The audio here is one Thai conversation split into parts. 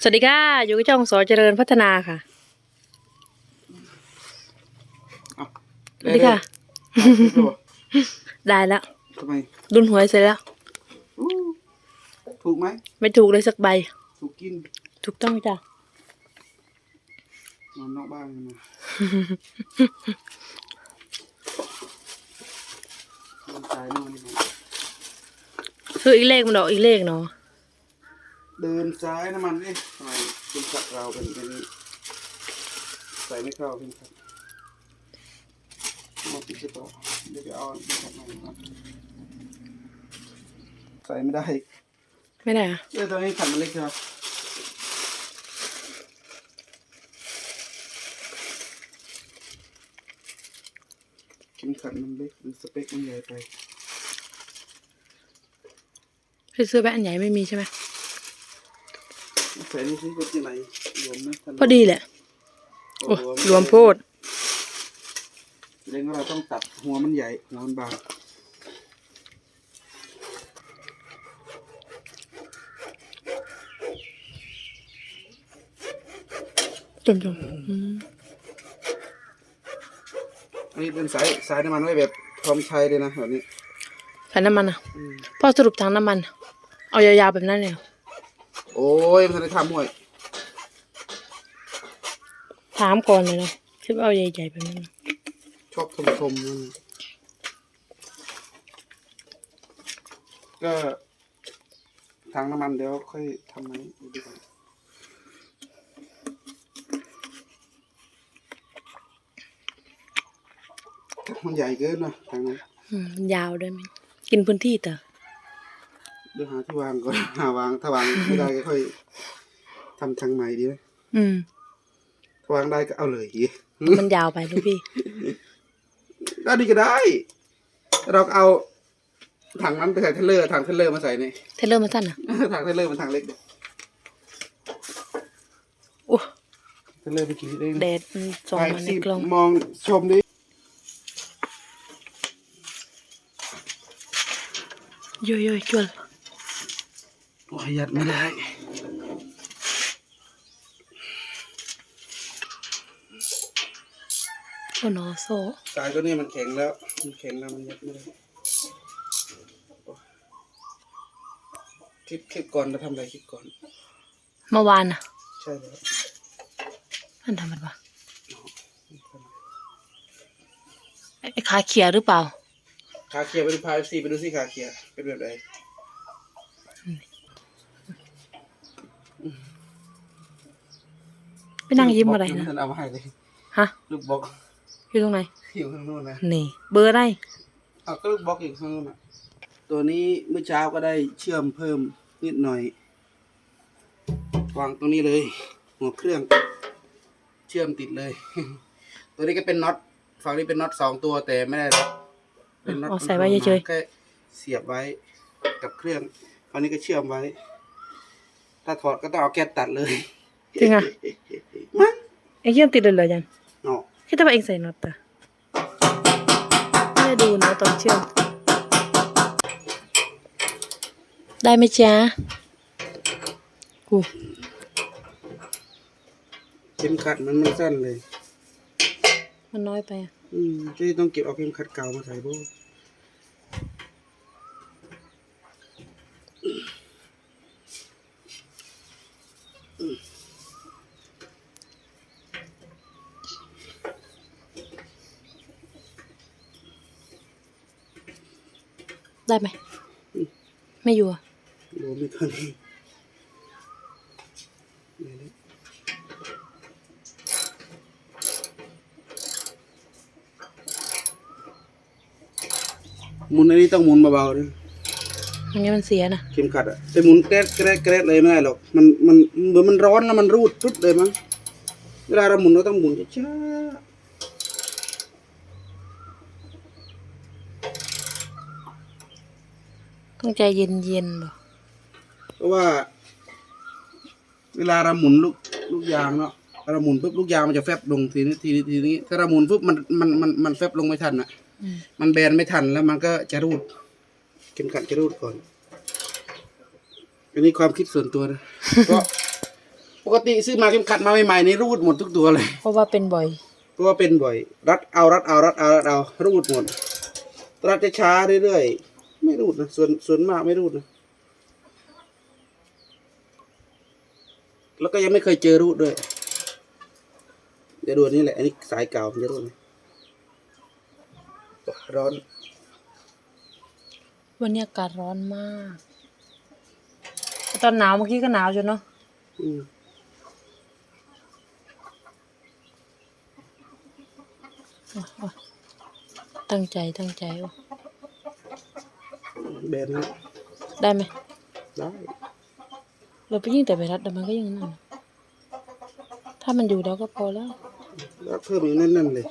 สวัสดีค่ะ อยู่กับช่องสอเจริญพัฒนาค่ะ สวัสดีค่ะ ได้แล้วทำไมดุนหวยเสร็จแล้วอู้ถูกไหม ไม่ถูกเลยสักใบ ถูกกิน ถูกต้องจ้ะนอนนอกบ้านกันนะนอนตายนอนนี่นะคืออีกเลขมันดอกอีกเลขเนาะ เดินซ้ายน้ำมันเอ๊ะทำไมคุณขัดเราเป็นเป็นนี้ใส่ไม่เข้าเพี่ครับมาปิดกระต่อเดี๋ยวไปเอาเดี๋ยวขัดใหม่ครับใส่ไม่ได้ไม่ได้อะเออตอนนี้ขัดมันเล็กใช่ไหมเข็มขัดมันเล็กหรือสเปคมันใหญ่ไปคือซื้อแบบอันใหญ่ไม่มีใช่ไหม ใส่นี่สิก็ที่ไหนรวมนะท่านพอดีแหละ โอ้รวมโพดเรื่องว่าเราต้องตัดหัวมันใหญ่ หัวมันบางจมจมอืมอันนี้เป็นสายสายน้ำมันไว้แบบพร้อมใช้เลยนะแบบนี้ใส่น้ำมันอะอืมพ่อสรุปทางน้ำมัน เอายาวๆแบบนั้นเลยเหรอ โอ้ยมันจะทำห่วยถามก่อนเลยนะคิดว่าเอาใหญ่ๆแบบนั้นนะชอบทมทมๆนั่นก็ทางน้ำมันเดี๋ยวค่อยทำไหมดูดีกว่ามันใหญ่เกินนะทางนั้นอืมยาวด้วยมั้ยกินพื้นที่แต่เดี๋ยวหาที่วางก่อน หาวางถ้าวางไม่ได้ก็ค่อยทำทางใหม่ดีไหมอืม ถ้าวางได้ก็เอาเลยมันยาวไปลูกพี่ก็ดีก็ได้ เราก็เอาถังนั้นไปใส่เทรลเลอร์ถังเทรลเลอร์มาใส่นี่ เทเลอร์มันสั้นอะถังเทรลเลอร์มันถังเล็กเดียวโอ้เทรลเลอร์ไปกี่เองแดดมันส่องมาในสิกล้อง มองชมดิโยโย่จวน โอ้ยยัดไม่ได้โอ้หนอโซ่สายตัวนี้มันแข็งแล้ว มันแข็งแล้วมันยัดไม่ได้โอ้ยคลิปคลิปก่อนเราทำอะไรคลิปก่อน เมื่อวานอะใช่แล้วมันทำมันปะไอ้ขาเขียหรือเปล่า ขาเคียร์ไปดูพาเอฟซีไปดูสิขาเคียร์เป็นแบบไหน ไปนั่งยิ้มอะไรลูกบนะกยู่เอามาให้เลยฮะลูกบล็อกอยู่ตรงไหนอยู่ข้างนู้นนะนี่ เบอร์อะไรเอาก็ลูกบล็อกอีกข้างนู้นอะตัวนี้เมื่อเช้าก็ได้เชื่อมเพิ่มนิดหน่อยวางตรงนี้เลย หัวเครื่อง เชื่อมติดเลย ตัวนี้ก็เป็นน็อตฝั่งนี้เป็นน็อตสองตัวแต่ไม่ได้ล็อกเป็นน็อตอ๋อใส่ไว้เฉยแค่เสียบไว้กับเครื่องฝั่งนี้ก็เชื่อมไว้ ถ้าถอดก็ต้องเอาแก๊สตัดเลยๆ จริงอะมั้งไอ้เยี่ยมติดเลยเหรอยันเนาะคิดว่าเองใส่น็อตอะไม่ได้ดูนะตอนเชื่อม ได้ไหมจ๊ะกูเข็มขัดมันมันสั้นเลย มันน้อยไปอะ อืมที่ต้องเก็บเอาเข็มขัดเก่ามาใส่โบ้ ได้ไหม ไม่อยู่อะโบ้ไม่ทันนี่เลยหมุนอันนี้ต้องหมุนเบาๆด้วยอย่างนี้มันเสียนะเข็มขัดอะแต่หมุนแกรดแกรดแกรดเลยไม่ได้หรอก มันมันเหมือนมันร้อนแล้วมันรูดปุ๊บเลยมั้ง เวลาเราหมุนเราต้องหมุนช้า ต้องใจเย็นๆบ่ๆเพราะว่า เวลาเราหมุนลูกลูกยางเนาะเราหมุนปุ๊บลูกยางมันจะแฟบลงทีนี้ทีนี้ทีนี้ ถ้าเราหมุนปุ๊บมันมันมันมันแฟบลงไม่ทันอะอืมมันแบนไม่ทันแล้วมันก็จะรูดเข็มขัดจะรูดก่อน อันนี้ความคิดส่วนตัวนะเพราะปกติซื้อมาเข็มขัดมาใหม่ๆนี่รูดหมดทุกตัวเลย เพราะว่าเป็นบ่อย เพราะว่าเป็นบ่อย รัดเอารัดเอารัดเอารัดเอารูดหมดรัดจะช้าเรื่อยๆ ไม่รูดนะส่วนส่วนมากไม่รูดนะแล้วก็ยังไม่เคยเจอรูดด้วย เดี๋ยวดูอันนี้แหละ อันนี้สายเก่ามันจะรูดไหมร้อน วันนี้อากาศร้อนมาก ตอนหนาวเมื่อกี้ก็หนาวจนเนาะอืมอะอะตั้งใจตั้งใจว่ะ แบนนะได้ไหมได้เราไปยิ่งแต่ไปรัดแต่มันก็ยังนั่นน่ะถ้ามันอยู่แล้วก็พอแล้วรัดเพิ่มอีกนั่นๆเลย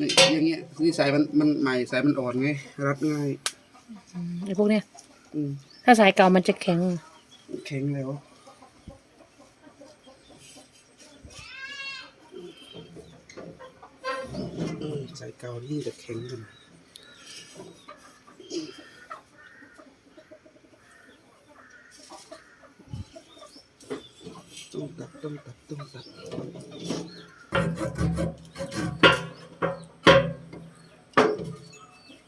นี่อย่างเงี้ยนี่สายมันมันใหม่สายมันอ่อนไงรัดง่ายอืมไอ้พวกเนี้ยอืมถ้าสายเก่ามันจะแข็ง แข็งแล้วอืมสายเก่านี่จะแข็งกัน ต้องตัดต้องตัดต้องตัด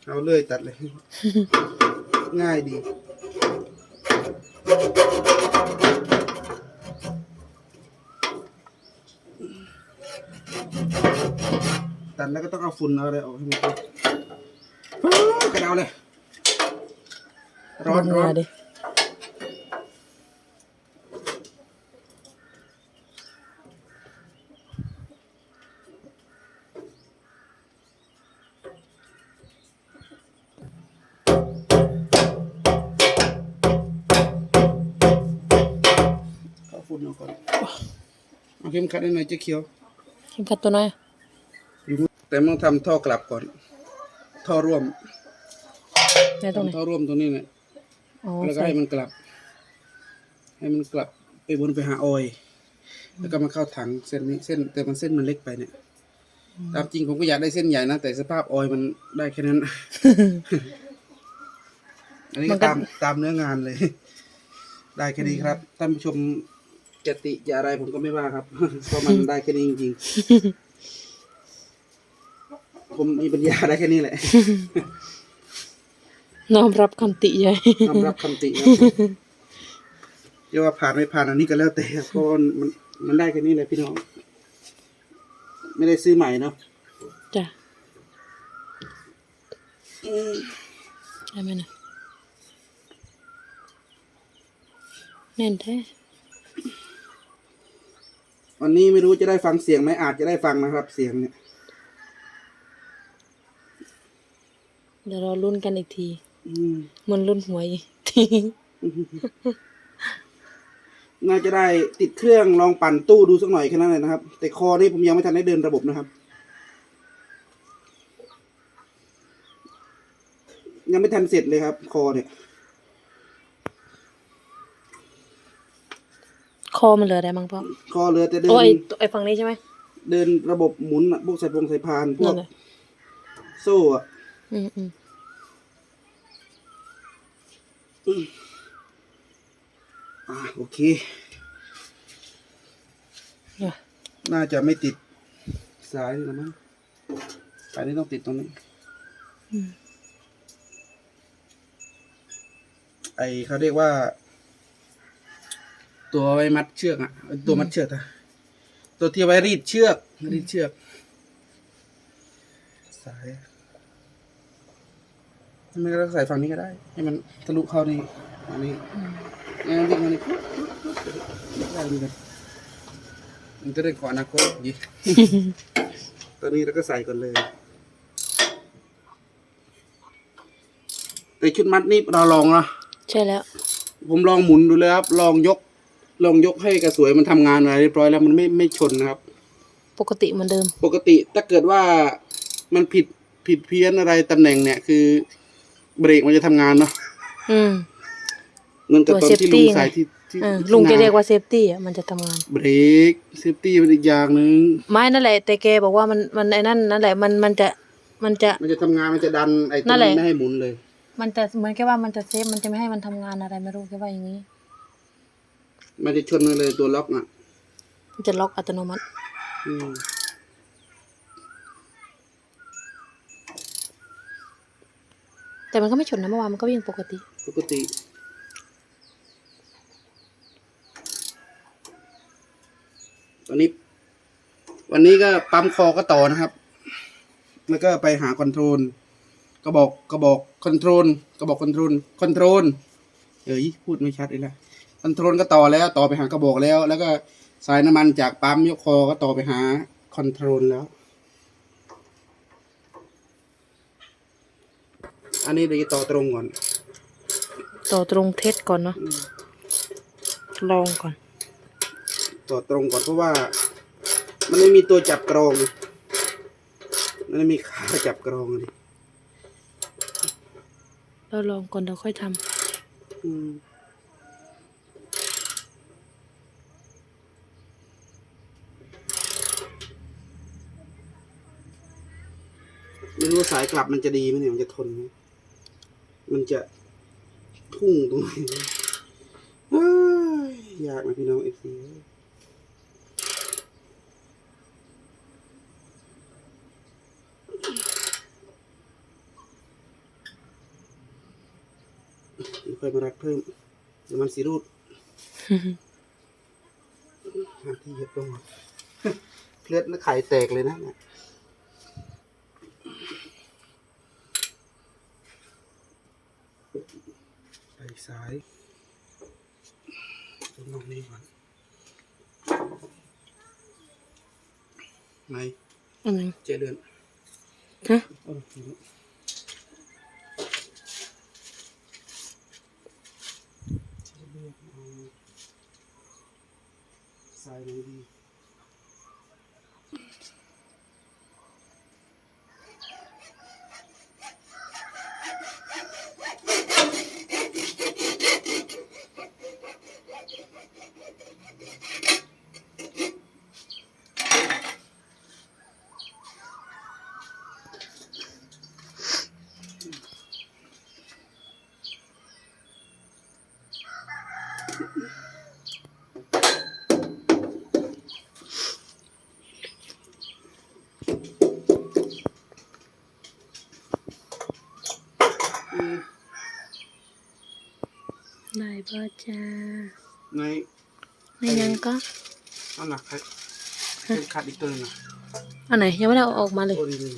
เอาเลยตัดเลย ง่ายดีตัดแล้วก็ต้องเอาฝุ่นเอาอะไรออกให้หมดเลยกระเดาเลย ร้อนเหร้งื่ออน เอาเข็มขัดให้หน่อยเจ๊เขียวเข็มขัดตัวน้อยอะอยู่แต่ต้องทำท่อกลับก่อน ท่อร่วมในตรงไหนทำท่อร่วมตรงนี้เนี่ยอ๋อแล้วก็ใส่ให้มันกลับ ให้มันกลับไปวนไปหาออยล์แล้วก็มาเข้าถังเส้นนี้เส้น แต่มันเส้นมันเล็กไปเนี่ยตามจริงผมก็อยากได้เส้นใหญ่นะแต่สภาพออยล์มันได้แค่นั้น อันนี้ก็ตามตามเนื้องานเลย ได้แค่นี้ครับท่านผู้ชม จะติจะอะไรผมก็ไม่ว่าครับ เพราะมันได้แค่นี้จริงๆ ผมมีปัญญาได้แค่นี้แหละน้อมรับคำติใหญ่ยอมรับคำติครับจะว่าผ่านไม่ผ่านอันนี้ก็แล้วแต่ครับเพราะมันมันมันได้แค่นี้แหละพี่น้อง ไม่ได้ซื้อใหม่เนาะจ้ะได้ไหมนะแน่นแท้ วันนี้ไม่รู้จะได้ฟังเสียงไหมอาจจะได้ฟังนะครับ เสียงเนี่ยเดี๋ยวเราลุ้นกันอีกที อืมเหมันลุ้นหวยน่าจะได้ติดเครื่องลองปั่นตู้ดูสักหน่อยแค่นั้นเลยนะครับ แต่คอนี่ผมยังไม่ทันได้เดินระบบนะครับ ยังไม่ทันเสร็จเลยครับ คอเนี่ย คอมันเหลืออะไรบ้างพ่อคอเหลือแต่เดินโอ้ยไอฝั่งนี้ใช่ไหมเดินระบบหมุนอะพวกสายพงสายพานพวนั่กนแหละโซ่อะอืมอืมอ่าโอเค เนี่ยน่าจะไม่ติดสายนี่ละมั้งสายนี้ต้องติดตรงนี้ไอเขาเรียกว่า ตัวไว้มัดเชือกอะตัวมัดเชือกอะตัวที่ไว้รีดเชือกรีดเชือก สายไม่ก็ใส่ฝั่งนี้ก็ได้ ให้มันทะลุเข้านี่อันนี้งั้นวิ่งมานี่ปุ๊บปุ๊บปุ๊บได้เหมือนกันมันจะได้ก่อนอนาคตยี่ตัวนี้เราก็ใส่ก่อนเลย แต่ชุดมัดนี่เราลองนะใช่แล้ว ผมลองหมุนดูเลยครับ ลองยก ลองยกให้กระสวยมันทำงานอะไรเรียบร้อยแล้วมันไม่ไม่ชนนะครับ ปกติเหมือนเดิม ปกติถ้าเกิดว่ามันผิดผิดเพี้ยนอะไรตำแหน่งเนี่ยคือ เบรกมันจะทำงานเนาะอืมเหมือนกับตอนที่ตัวลุง safety ใส่ที่ที่เออที่ลุงจะนาเรียกว่าเซฟตี้อะมันจะทำงาน เบรกเซฟตี้เป็นอีกอย่างหนึ่งไม่นั่นแหละ แต่แกบอกว่ามันมันไอ้นั่นนั่นแหละมันมันจะมันจะมันจะทำงานมันจะดันไอ้ตัวนั่นแหนี้ละไม่ให้หมุนเลย มันจะเหมือนแค่ว่ามันจะเซฟมันจะไม่ให้มันทำงานอะไรไม่รู้แค่ว่าอย่างนี้ ไม่ได้ชนกันเลยตัวล็อกอะ มันจะล็อกอัตโนมัติ อืมแต่มันก็ไม่ชนนะเมื่อวานมันก็วิ่งปกติ ปกติวันนี้ วันนี้ก็ปั๊มคอก็ต่อนะครับ แล้วก็ไปหาคอนโทรลกระบอกกระบอกคอนโทรลกระบอกคอนโทรลคอนโทรลเอ้ยพูดไม่ชัดเลยละ คอนโทรลก็ต่อแล้วต่อไปหากระบอกแล้ว แล้วก็สายน้ำมันจากปั๊มยกคอก็ต่อไปหาคอนโทรลแล้ว อันนี้เดี๋ยวจะต่อตรงก่อน ต่อตรงเทสก่อนเนาะลองก่อน ต่อตรงก่อนเพราะว่า มันไม่มีตัวจับกรอง มันไม่มีขาจับกรองเลยเราลองก่อนเดี๋ยวค่อยทอื ไม่รู้สายกลับมันจะดีไหมเนี่ยมันจะทนไหมมันจะพุ่งตรงไหนอยากนะพี่น้องเอฟซีค่อยมารัดเพิ่มเดี๋ยวมันสีรูดหาที่เย็บลงเลือดแล้วไข่แตกเลยนะเนี่ยไปซ้ายตรงนี้ก่อนไหนอันไหนเจเดือนฮะเออนี่เจเดื อนเอาซ้ายไหนดีอืมได้ป่ะจ้าในไม่ยังก็อันหนักใครเป็นขาดอีกตัวหนึงนะอันไหนยังไม่ได้เอาออกมาเลยโอ้ดีดี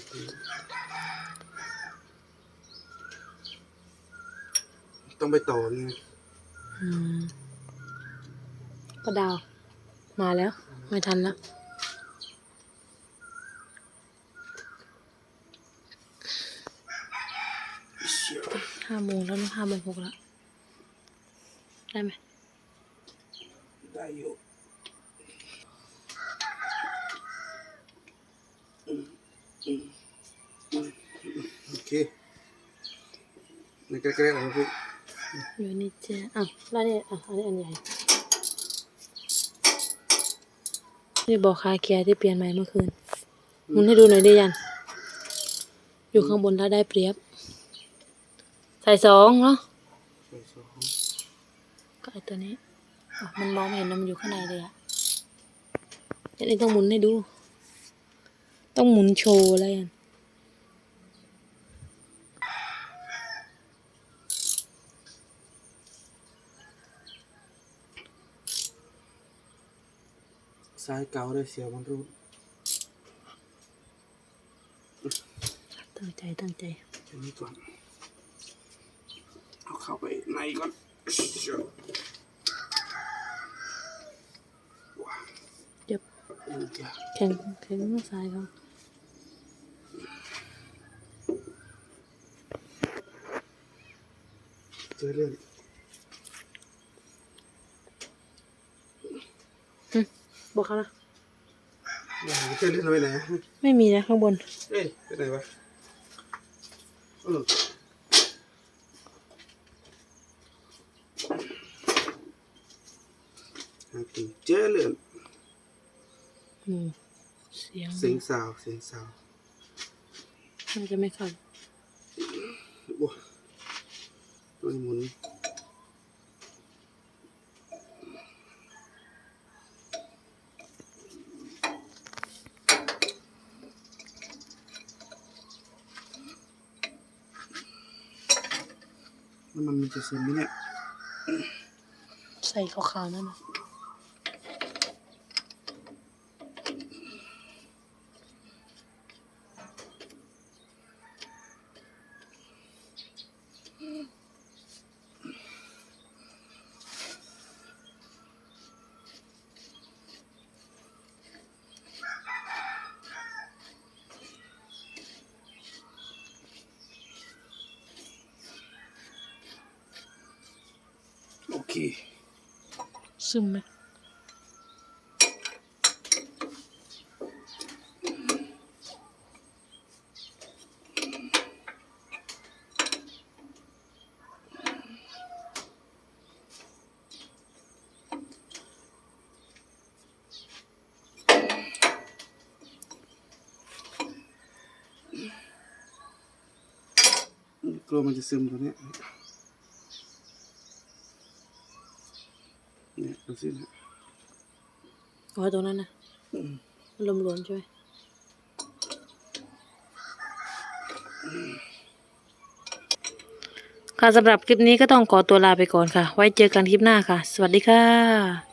ต้องไปต่อไงอืมก็ดาว มาแล้ว ไม่ทันแล้วเชี่ยห้าโมงแล้วนะห้าโมงหกแล้ว ได้ไหมได้อยู่อืมอืมอืมโอเคในใกล้ๆแล้วพี่อยู่นี่จ้าอ้าวแล้วนี่อะอันนี้อันใหญ่ นี่บอกคาเกียร์ที่เปลี่ยนใหม่เมื่อคืนหมุนให้ดูหน่อยได้ยัน อยู่ข้างบนแล้วได้เปรียบ ใส่สองเนาะก็ไอตัวนี้มันมองไม่เห็นมันอยู่ข้างในเลยอะอันนี้ต้องหมุนให้ดู ต้องหมุนโชว์อะไรอะ ซ้ายเก่าได้เสียมันรูดตั้งใจตั้งใจอันนี้ก่อนเอาเข้าไปในก่อนเชี่ยว้าวเดี๋ยวอืมยากแข็งแข็งมือซ้ายเขาเจอเรื่อง บอกเขานะว้าวเจอเรื่องเราไปไหนอะไม่มีนะข้างบน เอ้ยไปไหนวะเออหากินเจอเรื่องอืมเสียงเสียงสาวเสียงสาวน่าจะไม่เข้าว้าตัวนี้หมุน น้ำมันมันจะซึมไหมเนี่ย ใส่ขาวๆนั่นนะ โอเค ซึมไหมกลัวมันจะซึมตัวเนี้ยเนี่ยดู สินี่ยเอาไว้ตรงนั้นนะมันลมล้วนใช่ไหมค่ะสำหรับคลิปนี้ก็ต้องขอตัวลาไปก่อนค่ะ ไว้เจอกันคลิปหน้าค่ะ สวัสดีค่ะ